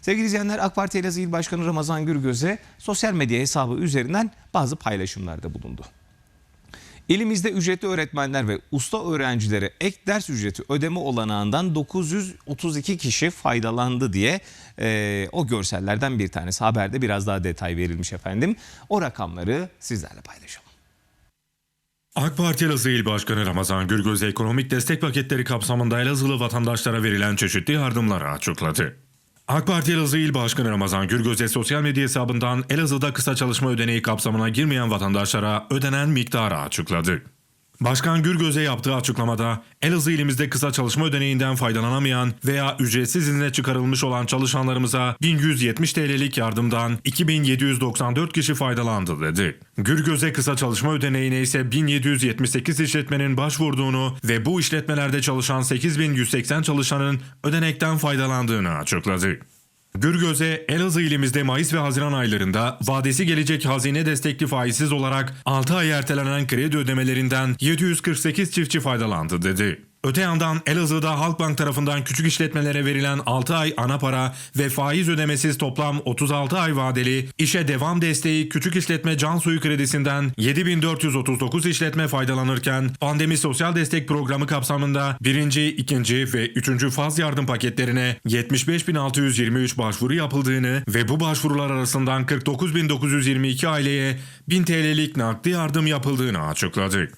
Sevgili izleyenler AK Parti Elazığ İl Başkanı Ramazan Gürgöz'e sosyal medya hesabı üzerinden bazı paylaşımlarda bulundu. Elimizde ücretli öğretmenler ve usta öğrencilere ek ders ücreti ödeme olanağından 932 kişi faydalandı diye e, o görsellerden bir tanesi. Haberde biraz daha detay verilmiş efendim. O rakamları sizlerle paylaşalım. AK Parti Elazığ İl Başkanı Ramazan Gürgöz ekonomik destek paketleri kapsamında Elazığlı vatandaşlara verilen çeşitli yardımları açıkladı. AK Parti Elazığ İl Başkanı Ramazan Gürgöz'e sosyal medya hesabından Elazığ'da kısa çalışma ödeneği kapsamına girmeyen vatandaşlara ödenen miktarı açıkladı. Başkan Gürgöz'e yaptığı açıklamada Elazığ ilimizde kısa çalışma ödeneğinden faydalanamayan veya ücretsiz izne çıkarılmış olan çalışanlarımıza 1170 TL'lik yardımdan 2794 kişi faydalandı dedi. Gürgöz'e kısa çalışma ödeneğine ise 1778 işletmenin başvurduğunu ve bu işletmelerde çalışan 8180 çalışanın ödenekten faydalandığını açıkladı. Gürgöz'e Elazığ ilimizde Mayıs ve Haziran aylarında vadesi gelecek hazine destekli faizsiz olarak 6 ay ertelenen kredi ödemelerinden 748 çiftçi faydalandı dedi. Öte yandan Elazığ'da Halkbank tarafından küçük işletmelere verilen 6 ay ana para ve faiz ödemesiz toplam 36 ay vadeli işe devam desteği küçük işletme can suyu kredisinden 7439 işletme faydalanırken pandemi sosyal destek programı kapsamında 1. 2. ve 3. faz yardım paketlerine 75.623 başvuru yapıldığını ve bu başvurular arasından 49.922 aileye 1000 TL'lik nakdi yardım yapıldığını açıkladı.